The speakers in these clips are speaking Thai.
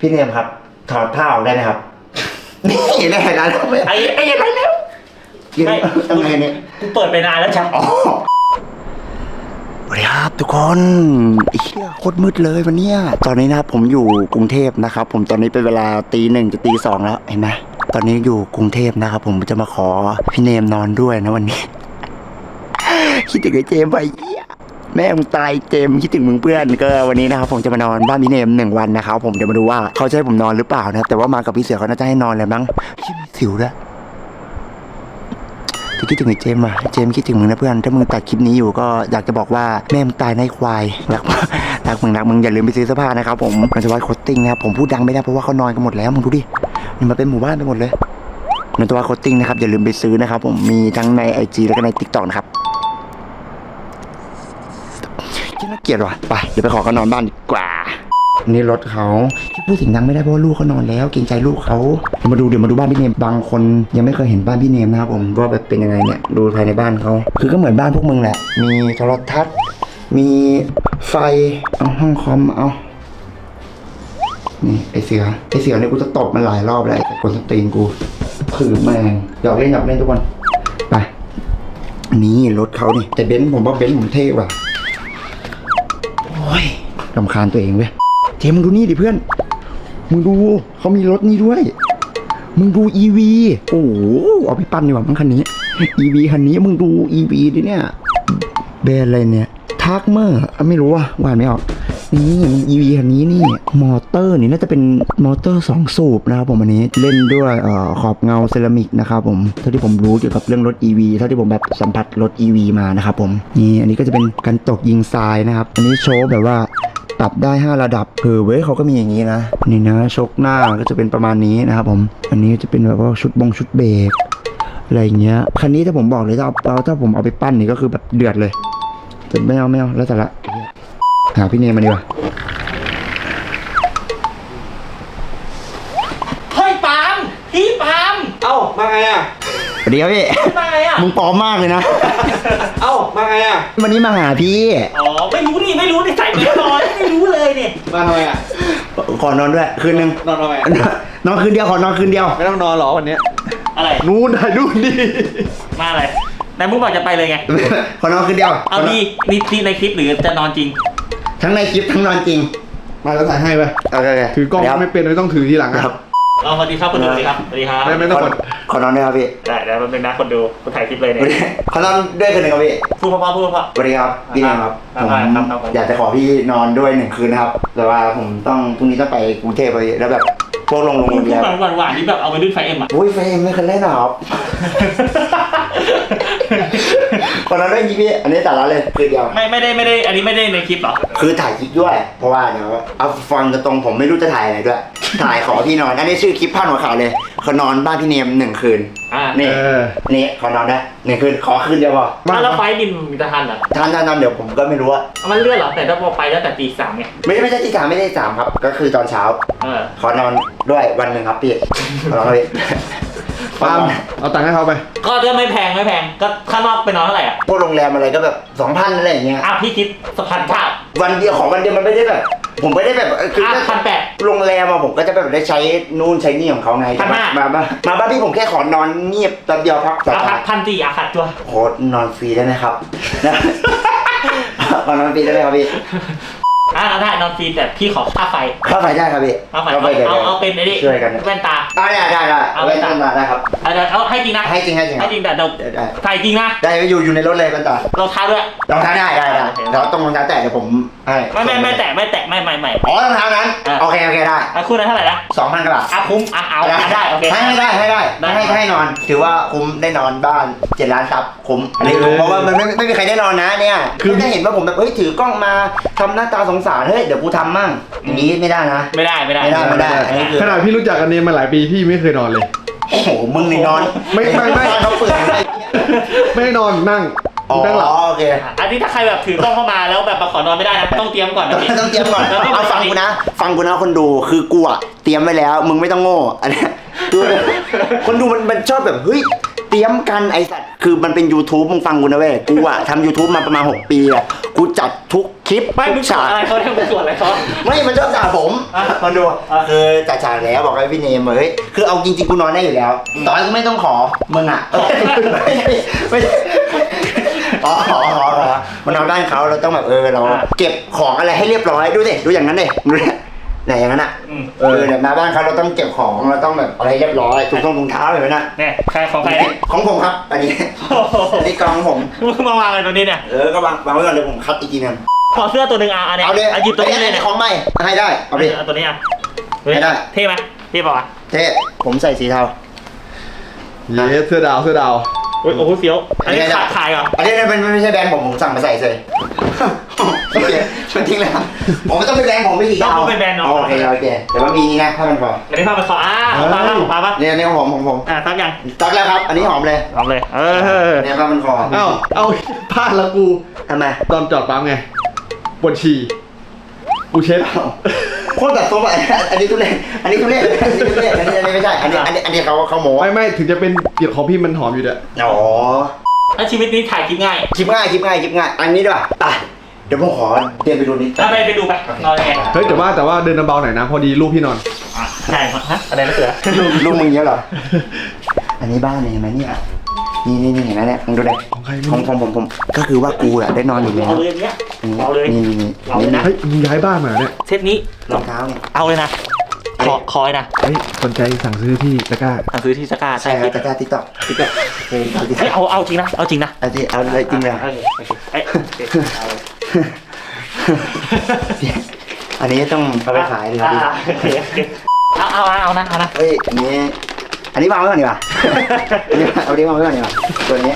พี่เนมครับ ถอดผ้าออกได้ไหมครับ นี่ได้แล้วไอ้ไอ้ยังไงแล้วยืนไม่ทำไงเนี่ยกูเปิดไปนานแล้วช่างอ๋อสวัสดีครับทุกคนไอ้เหี้ยโคตรมืดเลยวันเนี้ยตอนนี้นะครับผมอยู่กรุงเทพนะครับ ผมตอนนี้เป็นเวลาตีหนึ่งจะตีสองแล้วเห็นไหมตอนนี้อยู่กรุงเทพนะครับ ผมจะมาขอพี่เนมนอนด้วยนะวันนี้ คิดถึงไอ้เจมส์ไปเหี้ย แม่มึงตายเจมคิดถึงมึงเพื่อนก็วันนี้นะครับผมจะมานอนบ้านพี่เนมหนึ่งวันนะครับผมจะมาดูว่าเขาจะให้ผมนอนหรือเปล่านะครับแต่ว่ามากับพี่เสือเขาน่าจะให้นอนเลยมั้งที่มีสิวด้วจะคิดถึงไอ้เจมอะเจมคิดถึงมึงนะเพื่อน ถ้ามึงตัดคลิปนี้อยู่ก็อยากจะบอกว่าแม่มึงตายในควายรักรักมึงรักมึงอย่าลืมไปซื้อเสื้อผ้านะครับผมมันจะวัดโคตติ้งนะครับผมพูดดังไม่ได้เพราะว่าเขานอนกันหมดแล้วมึงดูดินี่มาเป็นหมู่บ้านไปหมดเลยนันตัวโคตติ้งนะครับอย่าลืมไปซื้อนะครับผมมีทั้งในไอจีแล้วก็ในทิกตอกนะครับคิดน่า เกียดว่ะไปเดี๋ยวไปขอเขานอนบ้านดีกว่า นี่รถเขาที่พูดเสียงดังไม่ได้เพราะว่าลูกเขานอนแล้วเกรงใจลูกเขามาดูเดี๋ยวมาดูบ้านพี่เนมบางคนยังไม่เคยเห็นบ้านพี่เนมนะครับผมว่าแบบเป็นยังไงเนี่ยดูภายในบ้านเขาคือก็เหมือนบ้านพวกมึงแหละมีโทรทัศน์มีไฟเอาห้องคอมเอานี่ไอเสือไอเสือเนี่ยกูจะตบมันหลายรอบแล้วไอ้คนสตรีนกูคือแมงหยอกเล่นหยอกเล่นทุกคนไปนี่รถเขานี่แต่เบนซ์ผมว่าเบนซ์ผมเท่ว่ะ ยรำคาญตัวเองเว้ยเจมมึงดูนี่ดิเพื่อน มึงดูเขามีรถนี่ด้วย มึงดู EV โอ้โหเอาไปปั้นดีกว่ามั้งคันนี้ EV คันนี้มึงดู EV ดิเนี่ยแบรนด์อะไรเนี่ยทักเมอร์ไม่รู้ว่าว่านไม่ออก นี่มี EV คันนี้นี่ มอเตอร์นี่น่าจะเป็นมอเตอร์ 2 สูบนะครับผมอันนี้เล่นด้วยเอ่อขอบเงาเซรามิกนะครับผมเท่าที่ผมรู้เกี่ยวกับเรื่องรถ EV เท่าที่ผมแบบสัมผัสรถ EV มานะครับผมนี่อันนี้ก็จะเป็นการตกยิงทรายนะครับอันนี้โชว์แบบว่าปรับได้ 5 ระดับเออเว้ยเขาก็มีอย่างนี้นะ นี่นะชกหน้าก็จะเป็นประมาณนี้นะครับผม อันนี้จะเป็นแบบว่าชุดบงชุดเบรกอะไรอย่างเงี้ยคันนี้ถ้าผมบอกเลยถ้าเอาถ้าผมเอาไปปั้นนี่ก็คือแบบเดือดเลยจะไม่เอาไม่เอาแล้วแต่ละ หาพี่เนมมาดีกว่าเฮ้ยปาล์มพี่ปาล์มเอ้า มาไงอะ สวัสดีครับพี่ มาไงอะ มึงปลอมมากเลยนะ เอ้า มาไงอะ วันนี้มาหาพี่ อ๋อ ไม่รู้นี่ ไม่รู้นี่ใส่ไปแล้วนอนไม่รู้เลยเนี่ย มาทำไมอะ ขอนอนด้วยคืนนึงนอนทำไมนอนคืนเดียวขอนอนคืนเดียว ไม่ต้องนอนหรอวันเนี้ยอะไร นู่นถ่ายนู่นดิ มาอะไรแต่มึงบอกจะไปเลยไง ขอนอนคืนเดียวเอาดีนี่ที่ในคลิปหรือจะนอนจริง ทั้งในคลิปทั้งนอนจริงมาแล้วถ่ายให้ไปโอเคโเคถือกล้องเดี๋ยวไม่เป็นไม่ต้องถือทีหลังคอะรับเอาสวัสดีครับคนดูสวัสดีครับสวัสดีครับไม่ไม่ต้องขอกดขอนอนด้วยครับพี่ได้เดี๋ยวมันเป็นนะคนดูกูถ่ายคลิปเลยเนี่ยขอนอนด้วยคืนหนึ่งครับพี่พูดเพราะๆพูดเพราะสวัสดีครับพี่นามครับครับผมครับครับผมอยากจะขอพี่นอนด้วยหนึ่งคืนนะครับ แต่ว่าผมต้องพรุ่งนี้ต้องไปกรุงเทพไปแล้วแบบพวกโรงโรงๆพูดแรมหวานๆหวานๆนี่แบบเอาไปดื้นไฟเอ็มอะอุ้ยเฟรมไม่เคยเล่นหรอครับ ขอนอนด้วยจริงพี่อันนี้แต่ละเลยคืนเดียว ไม่ไม่ได้ไม่ได้ อันนี้ไม่ได้ในคลิปเหรอ คือถ่ายคลิปด้วย เพราะว่าเดี๋ยวเอาฟังกันตรงผมไม่รู้จะถ่ายอะไรด้วย ถ่ายขอพี่นอน อันนี้ชื่อคลิปพาดหัวข่าวเลยขอนอนบ้านพี่เนมหนึ่งคืน อ่านี่ เออ นี่ขอนอนได้หนึ่งคืนขอคืนเดียวพออะแล้วไฟล์บินมีจะทันเหรอท่านท่านท่านเดี๋ยวผมก็ไม่รู้ว่ามันเลื่อนเหรอ แต่ถ้าพอไปแล้วแต่ตีสามไง ไม่ไม่ใช่ที่สามไม่ใช่ที่สามครับ ก็คือตอนเช้า เออ ขอนอนด้วยวันหนึ่งครับพี่ขอนอนด้วย ปาล์มเอาตังค์ให้เขาไป ก็จะไม่แพงไม่แพง ก็ข้างนอกไปนอนเท่าไหร่อะ พวกโรงแรมอะไรก็แบบสองพันอะไรอย่างเงี้ย อะพี่คิดสักพันเก้า วันเดียวของวันเดียวมันไม่ได้แบบ ผมไม่ได้แบบเออคืออะถ้าพันแปดโรงแรมอะผมก็จะแบบได้ใช้นู่นใช้นี่ของเขาไงพันห้ามาบ้านมาบ้านพี่ผมแค่ขอนอนเงียบแป๊บเดียวพักสอะพับานยพันสี่อะขัดตัวโค้ดนอนฟรีได้ไหมครับนะ ขอนอนฟรีได้ไหมครับพี่ อะได้นอนฟรีแต่พี่ขอค่าไฟเข้าไปได้ครับพี่ค่าไฟเข้าไปเดี๋ยวเอาเอาเป็นไอ้นี่ช่วยกันแว่นตาอ่าได้ได้ได้เอาไว้ไปตามมาได้ครับ เอาเดี๋ยวเอาให้จริงนะให้จริงให้จริงคให้รับจริงแต่เราได้ได้ใส่จริงนะได้ไปอยู่อยู่ในรถเลยกันต่อเราท้าด้วย รองเท้าได้ได้ได้โอเคแล้วต้องรองเท้าแตะเดี๋ยวผมให้ไม่ไม่ไม่แตะไม่แตะไม่ไม่ไม่ อ๋อรองเท้านั้นอะ โอเคโอเคได้อะคู่นั้นเท่าไหร่นะสองพันกว่าบาทอะคุ้มอะเอาอะได้โอเค ให้ให้ได้ให้ได้ได้ให้ให้นอน ถือว่าคุ้มได้นอนบ้านเจ็ดล้านซับคุ้มอันนี้คุ้มเพราะว่ามันไม่ไม่ไม่มีใครได้นอนนะเนี่ยคืคืออถ้าเห็นว่าผมแบบเฮ้ยถือกล้องมาทำหน้าตาสงสารเฮ้ยเดี๋ยวกูทำมั่งอย่างนี้ไม่ได้นะ ไม่ได้ไม่ได้ไม่ได้ไม่ได้อันนี้คือ ขนาดพี่รู้จักกันเนี่ยมาหลายปีพี่ไม่เคยนอนเลย โอ้โหมึงนี่นอนไม่ไม่ไม่เขาเปลือกเลยไม่ได้นอนนั่งอ๋อนั่งหลับโอเค อันนี้ถ้าใครแบบถือกล้องเข้ามาแล้วแบบมาขอนอนไม่ได้นะต้องเตรียมก่อนนะพี่ต้องเตรียมก่อนแล้วก็เอาฟังกูนะ ฟังกูนะคนดูคือกูอะเตรียมไว้แล้ว มึงไม่ต้องโง่อันเนี้ยคือคนดูมันมันชอบแบบเฮ้ยเตรียมกันไอสัตว์คือมันเป็น YouTube มึงฟังกูนะเว้ยกูอะทำ YouTube มาประมาณ 6 ปีอะกูจัดทุก คลิปไม่มึงสวฉาดกอะไรเขาเนี่ยมึงสวดอะไรเขา ไม่มันชอบด่าผมอะมาดูอะ คือจ่าฉากแล้วบอกให้พี่เนมเฮ้ยคือเอาจริงๆกูนอนได้อยู่แล้วต่อให้กูไม่ต้องขอมึงอะไม่ใช่ไม่ใช่อ๋อขอขอขอมันนอนบ้านเขาเราต้องแบบเออเรา เก็บของอะไรให้เรียบร้อยดูสิดูอย่างนั้นดิดูดิไหนอย่างนั้นอะอืมเออเนี่ยมาบ้านเขาเราต้องเก็บของเราต้องแบบอะไรเรียบร้อยถุงทงถุงเท้าเห็นไหมนะเนี่ยใครของใครเนี่ยของผมครับอันนี้โอ้โหอันนี้กองของผม มึงมาวางอะไรตรงนี้เนี่ย เออก็วางวางไว้ก่อนเลยผมคัดอีกทีหนึง ขอเสื้อตัวหนึ่งอะอันเนี้ยเอาเลยอะหยิบตัวนี้เลยเนี่ยของใหม่ให้ได้เอาดิเอาตัวนี้อะไม่ได้ เท่ไหมเท่ป่าวะเท่ผมใส่สีเทาเย้เสื้อดาวเสื้อดาวโอ้ยโอ้โหเฟี้ยวอันนี้อันนี้ขายขายเหรออันนี้มันไม่ใช่แบรนด์ผมผมสั่งมาใส่เลยโอเคมันทิ้งเลยครับผมไม่ต้องเป็นแบรนด์ผมไม่สีต้องเทาเป็นแบรนด์เนาะโอเคโอเคแต่ว่ามีนี่นะถ้ามันพออันนี้ผ้ามันคออ่าของปลาปะของปลาปะเนี่ยเนี่ยของผมของผมอ่าซักยังตักแล้วครับ อันนี้หอมเลยลองเลย เออเนี่ยผ้ามันคอเอ้าเอาพลาดแล้วกูทำไมตอนจอดปั๊มไง ปวดฉี่กูเช็ดโคตรแบบตัวอะอันนี้ทุเรศอันนี้ทุเรศอันนี้ทุเรศอันนี้อันนี้ไม่ใช่ อันนี้อันนี้อันนี้เขาเขาโม้ไม่ไม่ถึงจะเป็นเกียรติของพี่มันหอมอยู่เด้ออ๋อถ้าชีวิตนี้ถ่ายคลิปง่ายคลิปง่ายคลิปง่ายคลิปง่าย อันนี้ด้วยอะเดี๋ยวผมขอเตรียมไปดูนิดถ้าไปไปดูไปนอนยังไงเฮ้ยแต่ว่าแต่ว่าเดินเบาๆหน่อยนะ พอดีลูกพี่นอนอะใช่ฮะอะไรนะเสือลูกลูกมึงเยอะเหรอ อันนี้บ้านเนี่ยเห็นไหมเนี่ย นี่นี่นี่เห็นไหมเนี่ยมึงดูเลยของใครไม่ของรู้ผมผมผม ก็คือว่ากูอะได้นอนอยู่แล้วเอาเลยอันเนี้ยเอาเลยนี่นี่นี่เอาเลยนะเฮ้ยมึงย้ายบ้านมาเหรอเนี่ยเซตนี้รองเท้าเนี่ยเอาเลยนะขอคอยนะเฮ้ยสนใจสั่งซื้อที่ตะกร้าสั่งซื้อที่สกาใช่ครับตะกร้าติ๊กต็อกติ๊กต็อกเออเอาดิเฮ้ยเอาเอาจริงนะเอาจริงนะเอาดิเอาเลยจริงเลยโอเคโอเคเอ้ยโอเคเอาเลยอันนี้ต้องเอาไปขายเลยครับพี่อ่าโอเคโอเคเอาเอาเอาเอานะเอานะเฮ้ยอันนี้ อันนี้วางไว้ก่อนดีกว่า อันนี้เอาดิวางไว้ก่อนดีกว่าตัวนี้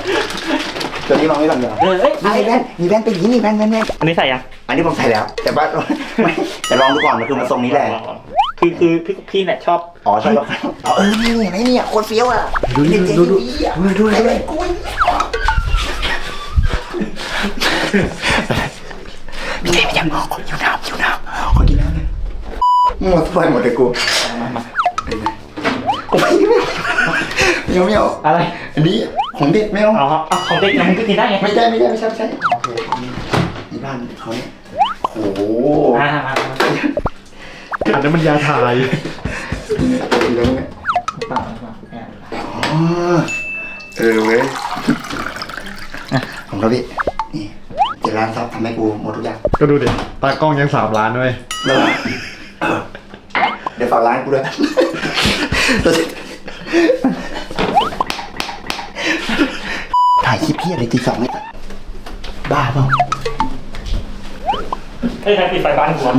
ตัวนี้วางไว้ก่อนดีกว่าเออเอ้ยมีแว่นมีแว่นเป็นอยางนี้นี่แว่นแว่นแว่นอันนี้ใส่ยังอันนี้ผมใส่แล้ว แต่ว่าไม่แต่ลองดูก่อนมันคือมันทรงนี้แหละ คือคือพี่พี่เนี่ยชอบ อ๋อใช่แล้วอ๋อเออนี่เห็นไหมเนี่ยโคตรเฟี้ยวอะดูดิเด็กดูดูเจ๋งอะดูดูดูไอ้เด็กกุ้ยพี่เจ๊พี่เจ๊ขอกินน้ำกินน้ำขอกินน้ำเนี่ยหมดไปหมดเลยกู ไม่เอาไม่เอาอะไรอันนี้ของเด็กไม่เอาเอาเอาของเด็กนะมึงก็กินได้ไงไม่ใช่ไม่ใช่ไม่ใช่ไม่ใช่โอเคของนี่นี่บ้านเขาเนี่ยโอ้โหอ่ามามาอันนั้นมันยาถ่ายเนี่ยเรื่องเนี่ยเปล่าเปล่าเปล่าอ๋อเออเว้ยของเขาพี่นี่เจ็ดล้านซับทำให้กูหมดทุกอย่างก็ดูดิตากล้องยังสามล้านด้วยแล้วเดี๋ยวฝากร้านกูด้วยถ่าย คลิปพี่อะไรตีสองเนี่ยบ้าเปล่าเฮ้ยใครปิดไฟบ้านกูวะ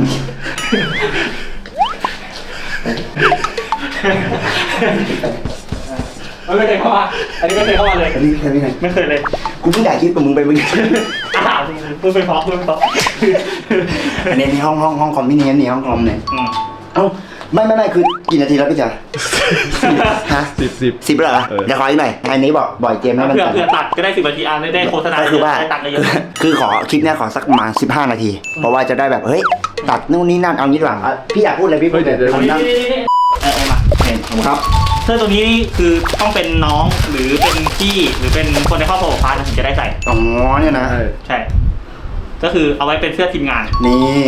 ไม่เคยเข้ามา อันนี้ไม่เคยเข้ามาเลย อันนี้แค่นี้ไงไม่เคยเลยกูเพิ่งถ่ายคลิปกับมึงไปเมื่อกี้อ้าวพูดไปเพราะพูดไปเพราะอันนี้ในห้องห้องห้องคอมพี่เนียนนี่ห้องคอมเนี่ยอืมเอ้า ไม่ไม่ไม่คือกี่นาทีแล้วพี่จ๋าฮะสิบสิบสิบแล้วเหรอเออ เดี๋ยวขออีกหน่อยอันนี้บอกบ่อยเจมส์ให้มันเผื่อตัด เผื่อตัดก็ได้สิบนาทีอะได้ได้โฆษณาก็คือว่าได้ตัดเยอะคือขอคลิปเนี้ยขอสักประมาณสิบห้านาที เพราะว่าจะได้แบบ เฮ้ย ตัดนู่นนี่นั่นเอางี้ดีกว่าอะพี่อยากพูดอะไรพี่พูดเลยเอาผมนี่นั่งนี่นี่เออเอามาเห็นผมครับ เสื้อตัวนี้คือต้องเป็นน้องหรือเป็นพี่หรือเป็นคนในครอบครัวของพาร์ทถึงจะได้ใส่ อ๋อเนี่ยนะ ใช่ใช่ ก็คือเอาไว้เป็นเสื้อทีมงาน นี่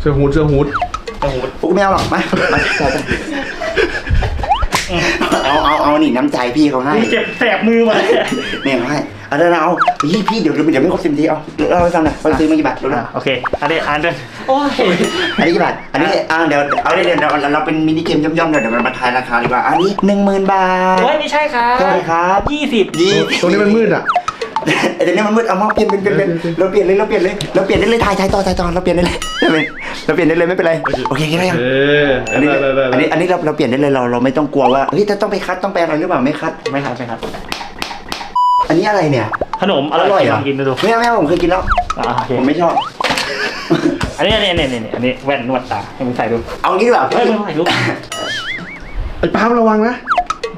เสื้อฮูดเสื้อฮูด โอ้โหพวกไม่เอาหรอกมามาจัดเอาเอาเอานี่น้ำใจพี่เขาให้เจ็บแสบมือมาเลยเนี่ยเขาให้เอาเดี๋ยวเอาพี่พี่เดี๋ยวเดี๋ยวไม่ครบสิบนาทีเอาเล่าให้ฟังหน่อยว่าซื้อมากี่บาทดูนะโอเคอันนี้อันเดินโอ้ยอันนี้กี่บาทอันนี้อ่าเดี๋ยวเอาเดี๋ยวเดี๋ยวเราเราเป็นมินิเกมย่อมๆเดี๋ยวเดี๋ยวเรามาทายราคาดีกว่าอันนี้หนึ่งหมื่นบาทโอ้ยไม่ใช่ครับใช่ครับยี่สิบยี่ตรงนี้มันมืดอะ ไอ้เดี๋ยวนี้มันมืดเอามาเปลี่ยนเลยนเปลี่ยนเลยนเราเปลี่ยนเลยเราเปลี่ยนเลยเราเปลี่ยนได้เลยทายทายต่อทายต่อเราเปลี่ยนได้เลยเราเปลี่ยนได้เลยไม่เป็นไรโอเคได้ยังเอออันนี้อันนี้อันนี้เราเราเปลี่ยนได้เลยเราเราไม่ต้องกลัวว่าเฮ้ยจะต้องไปคัดต้องไปอะไรหรือเปล่าไม่คัดไม่ครับไม่ครับอันนี้อะไรเนี่ยขนมอร่อยลองกินดูไม่ไม่ผมเคยกินแล้วผมไม่ชอบอันนี้อันนี้อันนี้อันนี้อันนี้แว่นนวดตาให้มึงใส่ดูเอางี้ดีกว่าเฮ้ยมึงใส่ดูไอ้ปาล์มระวังนะ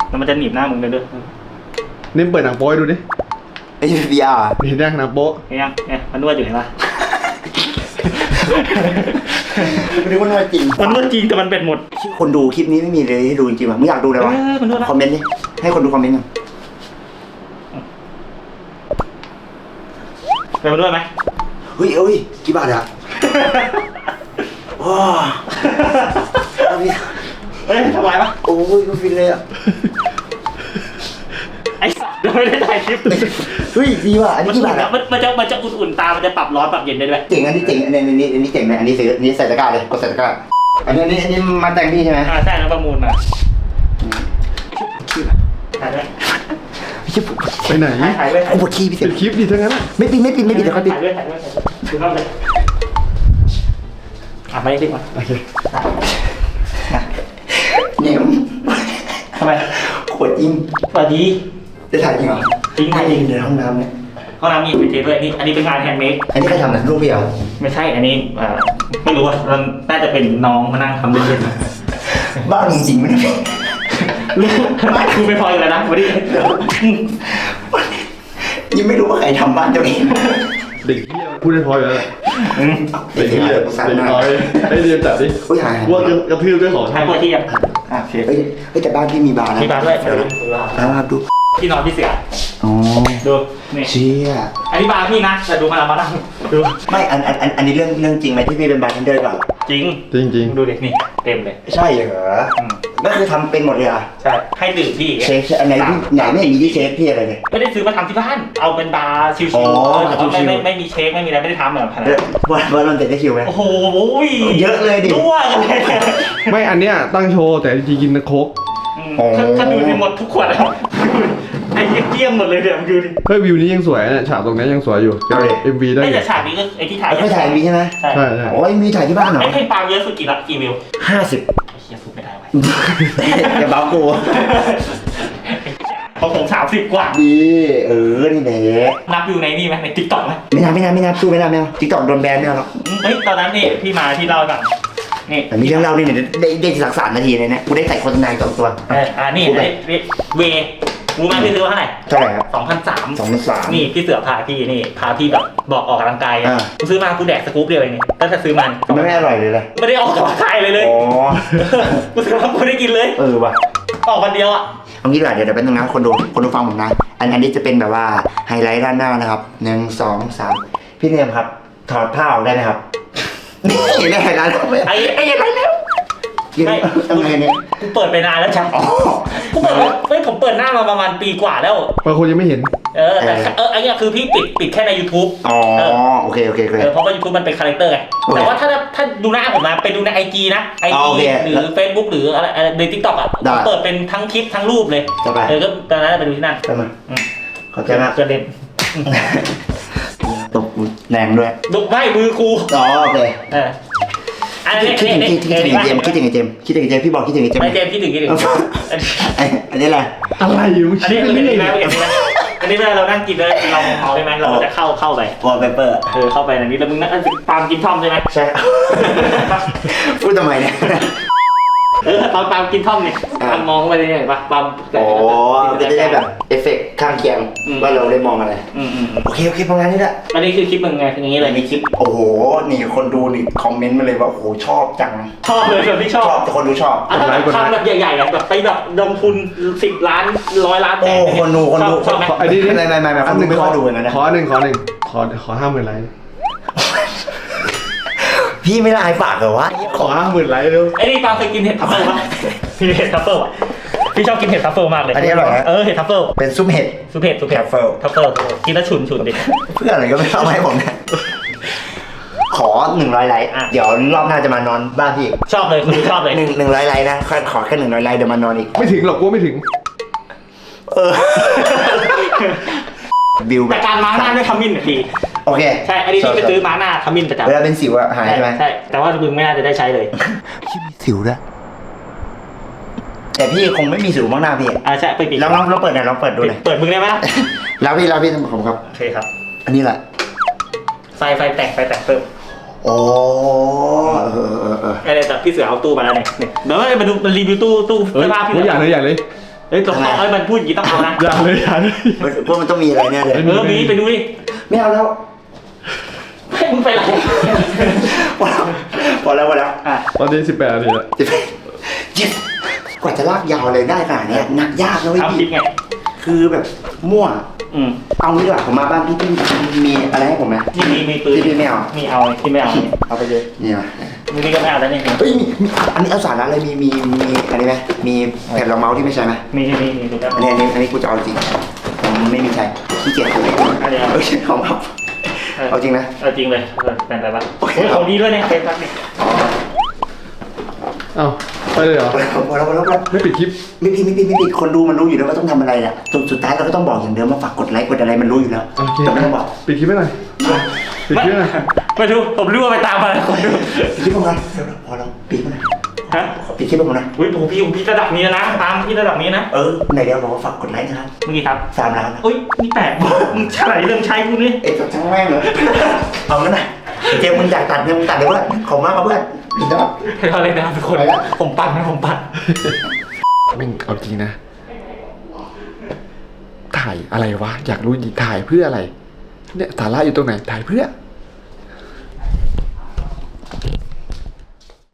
แล้วมันจะหนีบหน้ามึงเลยด้วยนิ่มเปิดหนังโป้ดูดิ ไอ้พีอาร์เห็นยังหนังโป๊เห็นยังเนี่ยมันนวดอยู่เห็นปะไม่รู้ว่าน่าจริงมันนวดจริงแต่มันเป็นหมด คนดูคลิปนี้ไม่มีเลยให้ดูจริงๆว่ะมึงอยากดูเลยวะเออมันนวดนะคอมเมนต์ดิให้คนดูคอมเมนต์หน่อยเป็นมันนวดไหม เฮ้ฮ้ยเอ้ยกี่บาทอะว้าวเอาพี่เฮ้ยทำไมปะโอ้ยกูฟินเลยอะไอ้สัตว์ไม่ได้ถ่ายคลิป เฮ้ยดีว่ะอันนี้มันกี่อุ่บานทนะอะมันมันจะมันจะอุ่นๆตา มันจะปรับร้อนปรับเย็นได้ด้วยเจ๋งอันนี้เจ๋งอันนี้อันนี้อันนี้เจ๋งนะอันนี้ซื้ออันนี้ใส่ตะกร้าเลยกดใส่ตะกร้าอันนี้อันนี้อันนี้มาแต่งพี่ใช่ไหมอ่าใช่แล้วประมูลมาถ่ายด้วยพี่จะปวดไปไหนถ่ายถ่ายด้วยกูปวดขี้พี่เสเป็กนคลิปดิทั้งนั้นอะไม่ปิดไม่ปิดไม่ปิดเดี๋ยวเขาปิดถ่ายด้วยถ่ายด้วยถ่ายด้วยดูเข้าเลยอะไม่ได้ดิมาโอเคเนี่ยทำไมขวดจริงสวัสดีจะถ่ายจริงเหรอ จริงถ่ายจริงในห้องน้ำเนี่ย ห้องน้ำมีไปเทด้วยนี่อันนี้เป็นงานแฮนด์เมดอันนี้ใครทำนะรูปพี่เหรอไม่ใช่อันนี้อ่าไม่รู้ว่ามันน่าจะเป็นน้องมานั่งทำเล่นบ้านมึงจริงไหมเนี่ยๆรู้คือไม่พออยู่แล้วนะวันนี้ยังไม่รู้ว่าใครทำบ้านตัวเองเด็กเหี้ยพูดได้พออยู่แล้วแหละอืมเด็กเหี้ยกูสั่นเด็กมากน้อยให้เรียนจัดดิอุ้ยหาย ว่ากระกระทืบด้วยของให้พวกเทียบอะโอเคเฮ้ยเฮ้ยแต่บ้านพี่มีบาร์นะมีบาร์ด้วยเดี๋ยวนะเอามาดู ที่นอนพี่เสืออ๋อดูนี่เชี่ยอันนี้บาร์พี่นะแต่ดูมาแล้วมานั่งดูไม่อันอันอันอันนี้เรื่องเรื่องจริงไหมที่พี่เป็นบาร์เทนเดอร์ก่อนจริงจริงจริงดูดินี่เต็มเลยใช่เหรออืมก็คือทำเป็นหมดเลยอะใช่ให้ดื่มพี่เชฟอันไหนพี่ไหนไม่เห็นมีที่เชฟพี่อะไรเลยไม่ได้ซื้อมาทำที่บ้านเอาเป็นบาร์ชิวๆอ๋อเออแต่ว่าชิไม่วๆ ไม่ไม่มีเชคไม่มีอะไรไม่ได้ทำเหมือนขนาดเอนั้อนวันวันเราจะได้คิวไหม โอ้โหเยอะเลยดิด้วยไม่อันเนี้ยตั้งโชว์แต่จริงๆกินโค้กอืมอ๋อ ถ้าถ้าดูสิหมดทุกขวดแล้ว ไอ้เหี้ยเกลี้ยงหมดเลยเดี๋ยวมึงดูดิเฮ้ยวิวนี้ยังสวยนะฉากตรงนี้ยังสวยอยู่เอ็มวีได้ไอ้อยู่แต่ฉากนี้ก็ไอ้ที่ถ่ายเอาไปถ่ายมีใช่ไหมใช่ใช่ใช่โอ้ยมีถ่ายที่บ้านเหรอไอ้เพลงปาล์มเยอะสุดกี่ละกี่วิวห้าสิบไอ้เหี้ยสุดไม่ได้ไว้อย่าบ้ากูของผมสามสิบกว่า ดีเออนี่แหละนับอยู่ในนี่ไหมในติ๊กต็อกไหมไม่น่าไม่น่าไม่น่าสู้ไม่น่าไม่น่าทิกตอกโดนแบนไม่เอาหรอกเฮ้ยตอนนั้นนี่พี่มาที่เล่าให้ฟังนี่แต่มีเรื่องเล่านี่เนี่ยได้ได้สักสามนาทีเลยเนี่ยกูได้ใส่โฆษณาอีกสองตัวเอออ่านี่ไอ้ไอ้เว รู้ไหมพี่ซื้อมาเท่าไหร่เท่าไหร่ครับสองพันสามสองพันสามนี่พี่เสือพาพี่นี่พาพี่แบบบอกออกกำลังกายอ่ากูซื้อมากูแดกสกู๊ปเดียวเองนี่ตั้งแต่ซื้อมันไม่ไม่อร่อยเลยเลยไม่ได้ออกกำลังกายเลยเลยอ๋อกูซื้อมากูได้กินเลยเออว่ะออกวันเดียวอะเอางี้ดีกว่าเดี๋ยวเดี๋ยวแป๊บนึงนะคนดูคนดูฟังผมนะ อันอันนี้จะเป็นแบบว่าไฮไลท์ด้านหน้านะครับหนึ่งสองสามพี่เนมครับ ถอดผ้าออกได้ไหมครับนี่ได้ไฮไลท์แล้วไหมไอ้ไอ้ไฮไลท์แล้ว ยังไม่ทำไงเนี่ยกูเปิดไปนานแล้วจังอ๋อกูเปิดเฮ้ยผมเปิดหน้ามาประมาณปีกว่าแล้ว บางคนยังไม่เห็น เออแต่เออเออไอ้เนี่ยคือพี่ปิดปิดแค่ใน YouTube อ๋อเออโอเคโอเคโอเค เออเพราะว่า YouTube มันเป็นคาแรคเตอร์ไงโอเคแต่ว่าถ้าถ้าดูหน้าผมนะไปดูในไอจีนะไออ๋อจีโอเคหรือ Facebook หรืออะไรอะไรในทิกตอกอะได้ผมเปิดเป็นทั้งคลิปทั้งรูปเลยจะไป เออก็ตอนนั้นไปดูที่นั่นไปมาอืมขอบใจมากเกินเล่นตบแรงด้วยดุไม่มือครูอ๋อโอเค เอออันนี้ คิดถึงนี่คิดถึงนี่คิดถึงไอ้เจมส์คิดถึงไอ้เจมส์คิดถึงไอ้เจมส์พี่บอกคิดถึงไอ้เจมไอส์เจมส์คิดถึงคิดถึงไอ้อันนี้อะไรอะไรอยู่มึงอันคินี้ดไปอันเรื่นี้อยนะเห็นไหมอันนี้เวลาเรานั่งกินแล้วเราเมาใช่ไหมเราก็จะเข้าเข้าไปวอลเปเปอร์เออเข้าไปในนี้แล้วมึงนั่งตามกินท่อมใช่ไหมใช่พูดทำไมเนี่ย เออตอนตามกินท่อมเนี่ยอ่าตามมองไปเลยเนี่ยเห็นปะตามโอ้จะได้แบบเอฟเฟกต์ข้างเคียงอืมว่าเราได้มองอะไร อืมอืมโอเคโอเคประมาณนี้แหละ อันนี้คือคลิปมึงไงอย่างนี้เลยมีคลิปโอ้โห นี่คนดูนี่คอมเมนต์มาเลยว่าโอ้โหชอบจัง ชอบเลยแบบที่ชชอบอบแต่คนดูชอบ อะถ้าแบบทำแบบใหญ่ๆอะแบบไปแบบลงทุนสิบล้านร้อยล้านแตโอ้กคนดูคนดูชอบไหมๆไอ้นี่ไม่ไม่ไม่ไม่คนดูไม่ค่อยดูอย่างนั้นนะขอหนึ่งขอหนึ่งขอขอห้าหมื่นไลค์ พี่ไม่ได้อายปากเหรอวะขอห้าหมื่นไลค์เร็วไอ้นี่ปาล์มเคยกินเห็ดทัฟเฟิลปะพี่เห็ดทัฟเฟิลอะพี่ชอบกินเห็ดทัฟเฟิลมากเลยอันนี้อร่อยนะ เออเห็ดทัฟเฟิลเป็นซุปเห็ดสุเผ็ดสุเผ็ดทัฟเฟิล ทัฟเฟิลกินแล้วฉุนฉุนดิ เพื่ออะไรก็ไม่เอามาให้ผมเนี่ยขอหนึ่งร้อยไลค์อะ เดี๋ยวรอบหน้าจะมานอนบ้านพี่อีกชอบเลยคุณชอบเลยหนึ่งหนึ่งร้อยไลค์นะขอขอแค่หนึ่งร้อยไลค์เดี๋ยวมานอนอีก ไม่ถึงหรอกกูว่าไม่ถึง เออบิวแบแต่บการม้าหน้าด้วยขมิ้นเนี่ยดี โอเคใช่อันนี้ที่ไปซื้อม้าหน้าขมิ้นประจำเวลาเป็นสิวอะหายใช่ไหมใช่แต่ว่ามึงไม่น่าจะได้ใช้เลยพี่มีสิวด้วยแต่พี่คงไม่มีสิวมากหน้าพี่อ่าใช่ไปปิดลองลองลองเปิดหน่อยลองเปิดดูหน่อยเปิดมึงได้ไหมล่ะแล้วพี่แล้วพี่ผมครับโอเคครับ อันนี้แหละไฟไฟแต่งไฟแต่งเพิ่มโอ้เออเออเออไอ้เนี่ยแต่พี่เสือเอาตู้มาแล้วเนี่ยเนี่ยเดี๋ยวมาดูมันรีวิวตู้ตู้เฮ้ยเสื้อผ้าพี่ไม่อยากเลยอยากเลยเฮ้ยต้องเอาเอ้ยมันพูดอย่างนี้ต้องเอานะอยากเลยอยากเลยมันพวกมันต้องมีอะไรแน่เลยเออมีไปดูดิไม่เอาแล้วให้ มึงไปไหนพอแล้วพอแล้วพอแล้วอะตอนนี้สิบแปดนาทีแล้วจะไปยึดกว่าจะลากยาวเลยได้ขนาดเนี้ยหนักยากนะเว้ยเอาคลิพี่ปไง คือแบบมั่ว อืมเอางี้ดีกว่าผมมาบ้านพี่พี่มีอะไรให้ผมไหมที่มีมีปืนที่พี่ไม่เอา มีเอาที่ไม่เอานี่เอาไปเลยนี่มามีนี่ก็ไม่เอาแล้วนี่เฮ้ยมีมีอันนี้เอาสาระอะไรมีมีมีอันนี้ไหมมีแผ่นรองเมาส์ที่ไม่ใช่ไหมมีมีมีดูแล้วอันนี้อันนี้อันนี้กูจะเอาจริงผมไม่มีใช้ขี้เกียจเลยอันนี้เอา เอ้ยเอาครับ เอาจริงนะ เอาจริงเลยเออแต่งไปปะโอเคโอ้ยของดีด้วยเนี่ยเป็นปะเนี่ยเอาไปเลยเหรอ พอแล้วพอแล้วพอแล้วพอแล้วไม่ปิดคลิป ไม่ผิดไม่ผิดไม่ผิดคนดูมันรู้อยู่แล้วว่าต้องทำอะไรแหละสุดสุดท้ายเราก็ต้องบอกอย่างเดิมว่าฝากกดไลค์กดอะไรมันรู้อยู่แล้วโอเค แต่ไม่ต้องบอกปิดคลิปไปหน่อย ปิดคลิปไปหน่อย ไม่รู้ผมรู้ว่าไปตามมาแล้วคนดูปิดคลิปผมนะเดี๋ยวพอแล้วปิดมันนะ ฮะขอปิดคลิปผมนะอุ้ยผมพี่ผมพี่ระดับนี้แล้วนะตามพี่ระดับนี้นะเออไหนเดี๋ยวบอกว่าฝากกดไลค์นะครับเมื่อกี้ครับสามล้านนะอุ้ยนี่แปลกบอกมึงใช่เรื่องใช้กูนี่เอ๊ะช่างแม่งเหรอเอางั้นนะเจมมึงอยากตัดเนี่ยมึงตัดเลยเพื่อนของมากมาเพื่อนสุดยอดให้เขาเลยนะครับทุกคนไปละผมปั่นนะผมปั่นแม่งเอาจริงนะ ถ่ายอะไรวะ อยากรู้จริงถ่ายเพื่ออะไร เนี่ยสาระอยู่ตรงไหนถ่ายเพื่อ